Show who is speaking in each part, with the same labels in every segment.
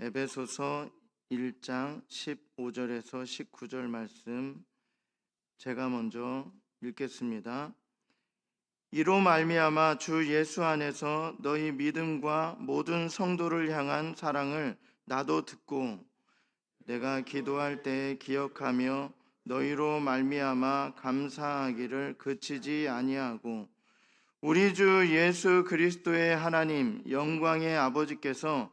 Speaker 1: 에베소서 1장 15절에서 19절 말씀 제가 먼저 읽겠습니다. 이로 말미암아 주 예수 안에서 너희 믿음과 모든 성도를 향한 사랑을 나도 듣고 내가 기도할 때 기억하며 너희로 말미암아 감사하기를 그치지 아니하고 우리 주 예수 그리스도의 하나님 영광의 아버지께서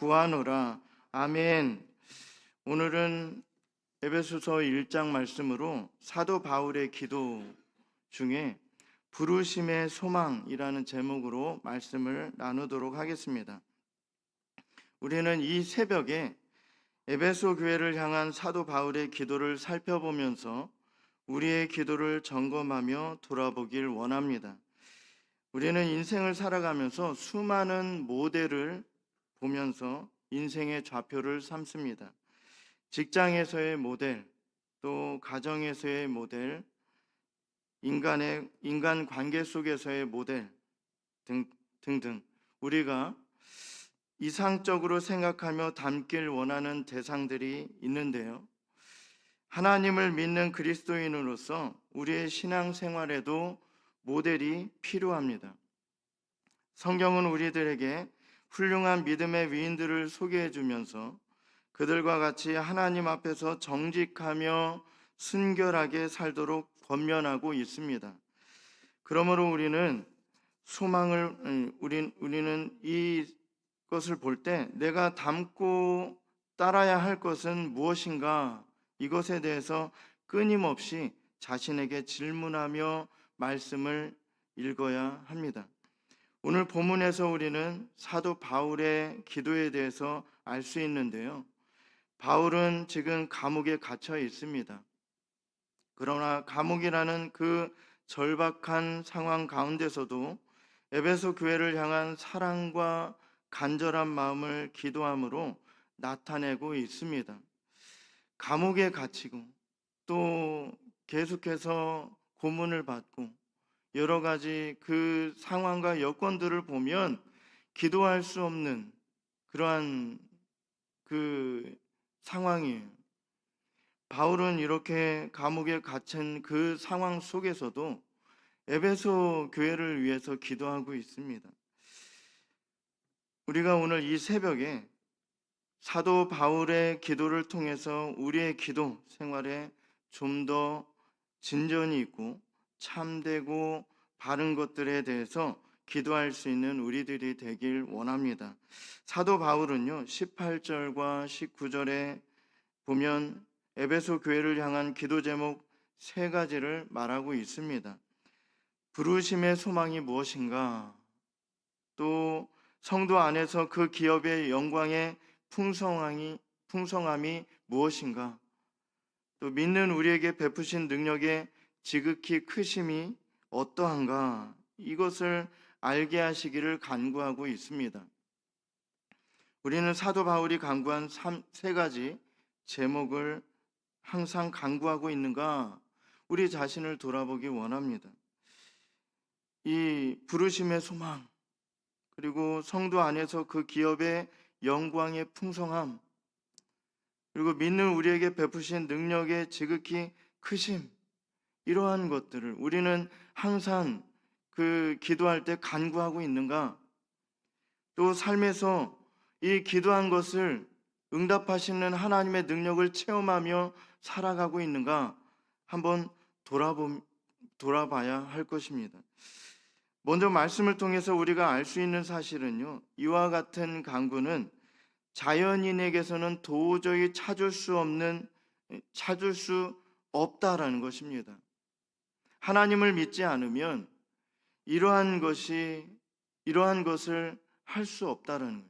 Speaker 1: 구하노라. 아멘. 오늘은 에베소서 1장 말씀으로 사도 바울의 기도 중에 부르심의 소망이라는 제목으로 말씀을 나누도록 하겠습니다. 우리는 이 새벽에 에베소 교회를 향한 사도 바울의 기도를 살펴보면서 우리의 기도를 점검하며 돌아보길 원합니다. 우리는 인생을 살아가면서 수많은 모델을 보면서 인생의 좌표를 삼습니다. 직장에서의 모델, 또 가정에서의 모델, 인간의 인간 관계 속에서의 모델 등 등등 우리가 이상적으로 생각하며 담길 원하는 대상들이 있는데요. 하나님을 믿는 그리스도인으로서 우리의 신앙 생활에도 모델이 필요합니다. 성경은 우리들에게 훌륭한 믿음의 위인들을 소개해 주면서 그들과 같이 하나님 앞에서 정직하며 순결하게 살도록 권면하고 있습니다. 그러므로 우리는 소망을 음, 우린 우리는 이것을 볼 때 내가 닮고 따라야 할 것은 무엇인가 이것에 대해서 끊임없이 자신에게 질문하며 말씀을 읽어야 합니다. 오늘 본문에서 우리는 사도 바울의 기도에 대해서 알 수 있는데요. 바울은 지금 감옥에 갇혀 있습니다. 그러나 감옥이라는 그 절박한 상황 가운데서도 에베소 교회를 향한 사랑과 간절한 마음을 기도함으로 나타내고 있습니다. 감옥에 갇히고 또 계속해서 고문을 받고 여러 가지 그 상황과 여건들을 보면 기도할 수 없는 그러한 그 상황이에요. 바울은 이렇게 감옥에 갇힌 그 상황 속에서도 에베소 교회를 위해서 기도하고 있습니다. 우리가 오늘 이 새벽에 사도 바울의 기도를 통해서 우리의 기도 생활에 좀 더 진전이 있고 참되고 바른 것들에 대해서 기도할 수 있는 우리들이 되길 원합니다. 사도 바울은요, 18절과 19절에 보면 에베소 교회를 향한 기도 제목 세 가지를 말하고 있습니다. 부르심의 소망이 무엇인가? 또 성도 안에서 그 기업의 영광의 풍성함이, 풍성함이 무엇인가? 또 믿는 우리에게 베푸신 능력의 지극히 크심이 어떠한가? 이것을 알게 하시기를 간구하고 있습니다. 우리는 사도 바울이 간구한 세 가지 제목을 항상 간구하고 있는가? 우리 자신을 돌아보기 원합니다. 이 부르심의 소망, 그리고 성도 안에서 그 기업의 영광의 풍성함, 그리고 믿는 우리에게 베푸신 능력의 지극히 크심, 이러한 것들을 우리는 항상 그 기도할 때 간구하고 있는가? 또 삶에서 이 기도한 것을 응답하시는 하나님의 능력을 체험하며 살아가고 있는가? 한번 돌아보, 돌아봐야 할 것입니다. 먼저 말씀을 통해서 우리가 알 수 있는 사실은요, 이와 같은 강구는 자연인에게서는 도저히 찾을 수 없는, 찾을 수 없다라는 것입니다. 하나님을 믿지 않으면 이러한 것이, 이러한 것을 할 수 없다라는.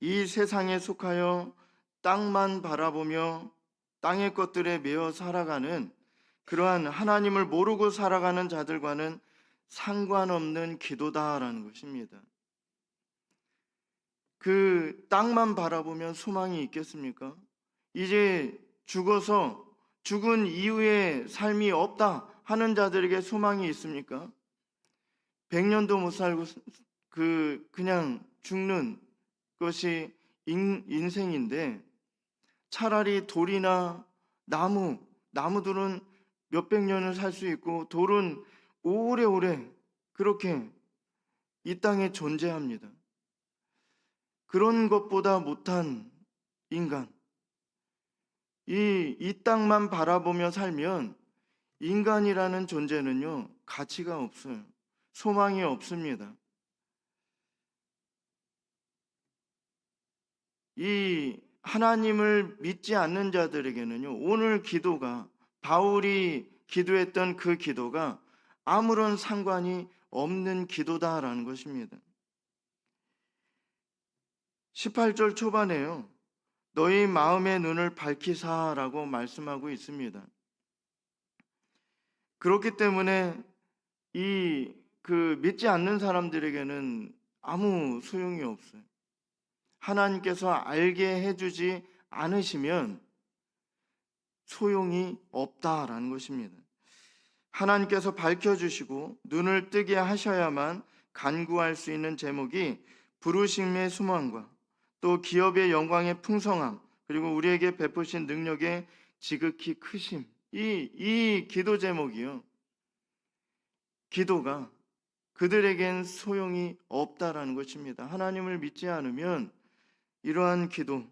Speaker 1: 이 세상에 속하여 땅만 바라보며 땅의 것들에 매여 살아가는 그러한 하나님을 모르고 살아가는 자들과는 상관없는 기도다라는 것입니다. 그 땅만 바라보면 소망이 있겠습니까? 이제 죽어서 죽은 이후에 삶이 없다 하는 자들에게 소망이 있습니까? 100년도 못 살고 그 그냥 죽는 것이 인, 인생인데 차라리 돌이나 나무, 나무들은 몇백 년을 살 수 있고 돌은 오래오래 그렇게 이 땅에 존재합니다. 그런 것보다 못한 인간. 이, 이 땅만 바라보며 살면 인간이라는 존재는요, 가치가 없어요. 소망이 없습니다. 이 하나님을 믿지 않는 자들에게는요, 오늘 기도가 바울이 기도했던 그 기도가 아무런 상관이 없는 기도다라는 것입니다. 18절 초반에요. 너희 마음의 눈을 밝히사라고 말씀하고 있습니다. 그렇기 때문에 이 그 믿지 않는 사람들에게는 아무 소용이 없어요. 하나님께서 알게 해주지 않으시면 소용이 없다라는 것입니다. 하나님께서 밝혀주시고 눈을 뜨게 하셔야만 간구할 수 있는 제목이 부르심의 수망과 또 기업의 영광의 풍성함 그리고 우리에게 베푸신 능력의 지극히 크심 이, 이 기도 제목이요. 기도가 그들에겐 소용이 없다라는 것입니다. 하나님을 믿지 않으면 이러한 기도,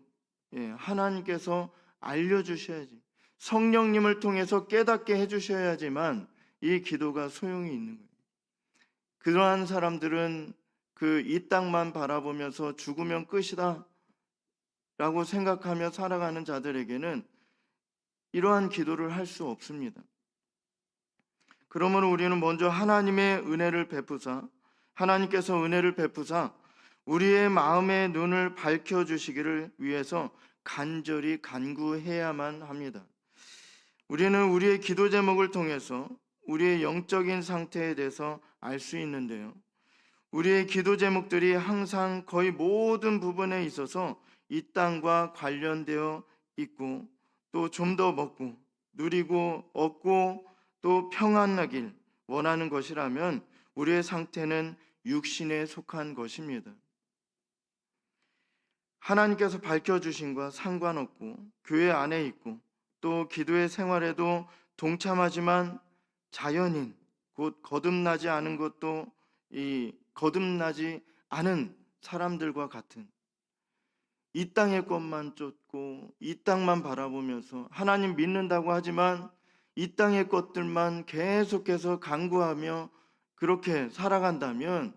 Speaker 1: 예, 하나님께서 알려주셔야지. 성령님을 통해서 깨닫게 해주셔야지만 이 기도가 소용이 있는 거예요. 그러한 사람들은 그 이 땅만 바라보면서 죽으면 끝이다 라고 생각하며 살아가는 자들에게는 이러한 기도를 할 수 없습니다. 그러므로 우리는 먼저 하나님의 은혜를 베푸사 하나님께서 은혜를 베푸사 우리의 마음의 눈을 밝혀 주시기를 위해서 간절히 간구해야만 합니다. 우리는 우리의 기도 제목을 통해서 우리의 영적인 상태에 대해서 알 수 있는데요. 우리의 기도 제목들이 항상 거의 모든 부분에 있어서 이 땅과 관련되어 있고 또 좀 더 먹고 누리고 얻고 또 평안하길 원하는 것이라면 우리의 상태는 육신에 속한 것입니다. 하나님께서 밝혀주신과 상관없고 교회 안에 있고 또 기도의 생활에도 동참하지만 자연인 곧 거듭나지 않은 것도 이 거듭나지 않은 사람들과 같은 이 땅의 것만 쫓고 이 땅만 바라보면서 하나님 믿는다고 하지만 이 땅의 것들만 계속해서 강구하며 그렇게 살아간다면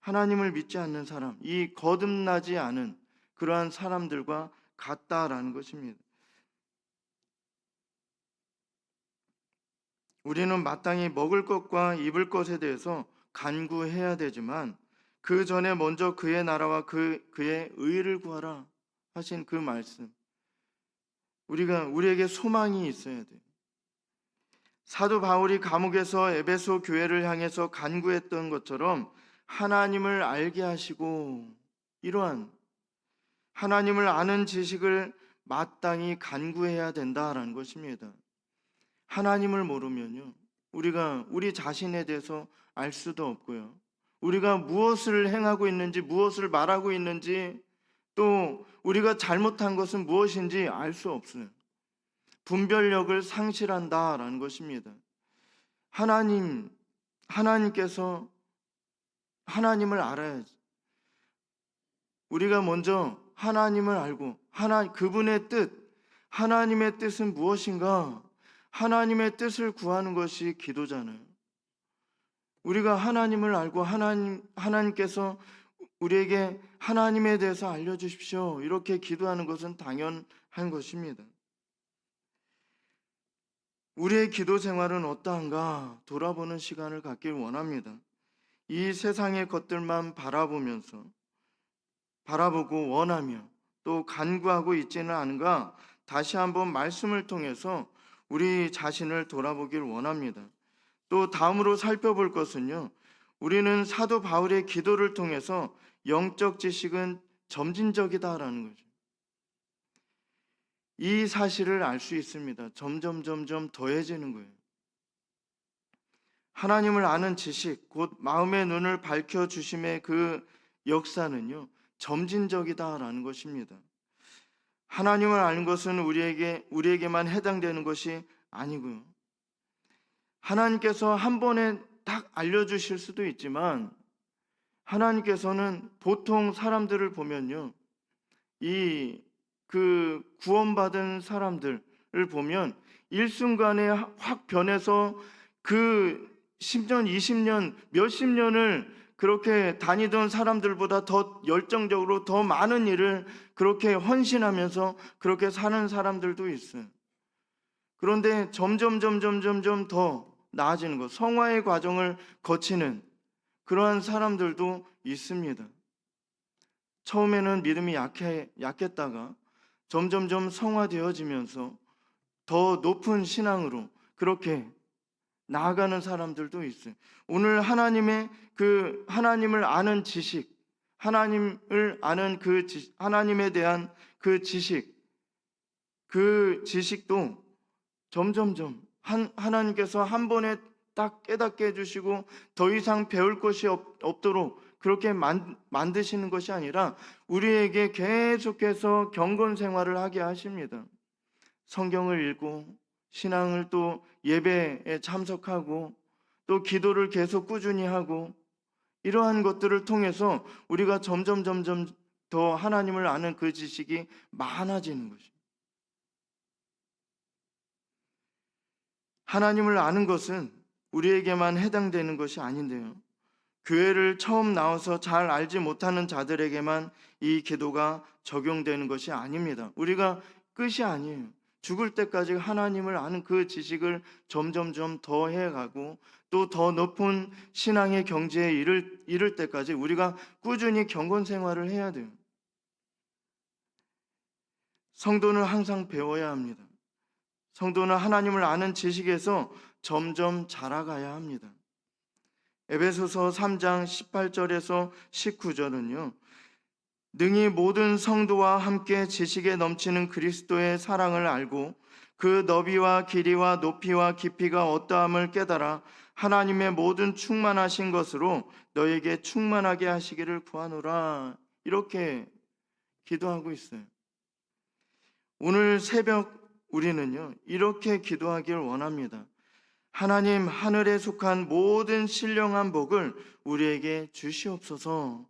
Speaker 1: 하나님을 믿지 않는 사람, 이 거듭나지 않은 그러한 사람들과 같다라는 것입니다. 우리는 마땅히 먹을 것과 입을 것에 대해서 간구해야 되지만 그 전에 먼저 그의 나라와 그 그의 의를 구하라 하신 그 말씀. 우리가 우리에게 소망이 있어야 돼요. 사도 바울이 감옥에서 에베소 교회를 향해서 간구했던 것처럼 하나님을 알게 하시고 이러한 하나님을 아는 지식을 마땅히 간구해야 된다라는 것입니다. 하나님을 모르면요. 우리가 우리 자신에 대해서 알 수도 없고요. 우리가 무엇을 행하고 있는지, 무엇을 말하고 있는지, 또 우리가 잘못한 것은 무엇인지 알 수 없어요. 분별력을 상실한다라는 것입니다. 하나님, 하나님께서 하나님을 알아야지. 우리가 먼저 하나님을 알고 하나 그분의 뜻, 하나님의 뜻은 무엇인가? 하나님의 뜻을 구하는 것이 기도잖아요. 우리가 하나님을 알고 하나님 하나님께서 우리에게 하나님에 대해서 알려 주십시오. 이렇게 기도하는 것은 당연한 것입니다. 우리의 기도 생활은 어떠한가 돌아보는 시간을 갖길 원합니다. 이 세상의 것들만 바라보면서 바라보고 원하며 또 간구하고 있지는 않은가 다시 한번 말씀을 통해서 우리 자신을 돌아보길 원합니다. 또 다음으로 살펴볼 것은요. 우리는 사도 바울의 기도를 통해서 영적 지식은 점진적이다라는 거죠. 이 사실을 알 수 있습니다. 점점 점점 더해지는 거예요. 하나님을 아는 지식, 곧 마음의 눈을 밝혀 주심의 그 역사는요. 점진적이다라는 것입니다. 하나님을 아는 것은 우리에게 우리에게만 해당되는 것이 아니고요. 하나님께서 한 번에 딱 알려주실 수도 있지만 하나님께서는 보통 사람들을 보면요. 이 그 구원받은 사람들을 보면 일순간에 확 변해서 그 10년, 20년, 몇십 년을 그렇게 다니던 사람들보다 더 열정적으로 더 많은 일을 그렇게 헌신하면서 그렇게 사는 사람들도 있어요. 그런데 점점 점점 점점 더 나아지는 것, 성화의 과정을 거치는 그러한 사람들도 있습니다. 처음에는 믿음이 약해 약했다가 점점점 성화되어지면서 더 높은 신앙으로 그렇게 나아가는 사람들도 있어요. 오늘 하나님의 그 하나님을 아는 지식, 하나님을 아는 그 지, 하나님에 대한 그 지식, 그 지식도 점점점 한, 하나님께서 한 번에 딱 깨닫게 해주시고 더 이상 배울 것이 없, 없도록 그렇게 만, 만드시는 것이 아니라 우리에게 계속해서 경건 생활을 하게 하십니다. 성경을 읽고 신앙을 또 예배에 참석하고 또 기도를 계속 꾸준히 하고 이러한 것들을 통해서 우리가 점점 점점 더 하나님을 아는 그 지식이 많아지는 것입니다. 하나님을 아는 것은 우리에게만 해당되는 것이 아닌데요. 교회를 처음 나와서 잘 알지 못하는 자들에게만 이 기도가 적용되는 것이 아닙니다. 우리가 끝이 아니에요. 죽을 때까지 하나님을 아는 그 지식을 점점점 더 해가고 또 더 높은 신앙의 경지에 이를, 이를 때까지 우리가 꾸준히 경건 생활을 해야 돼요. 성도는 항상 배워야 합니다. 성도는 하나님을 아는 지식에서 점점 자라가야 합니다. 에베소서 3장 18절에서 19절은요. 능히 모든 성도와 함께 지식에 넘치는 그리스도의 사랑을 알고 그 너비와 길이와 높이와 깊이가 어떠함을 깨달아 하나님의 모든 충만하신 것으로 너에게 충만하게 하시기를 구하노라. 이렇게 기도하고 있어요. 오늘 새벽 우리는요, 이렇게 기도하길 원합니다. 하나님 하늘에 속한 모든 신령한 복을 우리에게 주시옵소서.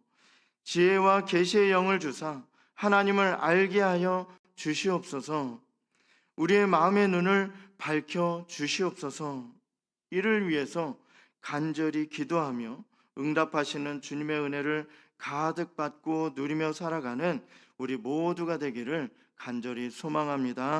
Speaker 1: 지혜와 계시의 영을 주사 하나님을 알게 하여 주시옵소서. 우리의 마음의 눈을 밝혀 주시옵소서. 이를 위해서 간절히 기도하며 응답하시는 주님의 은혜를 가득 받고 누리며 살아가는 우리 모두가 되기를 간절히 소망합니다.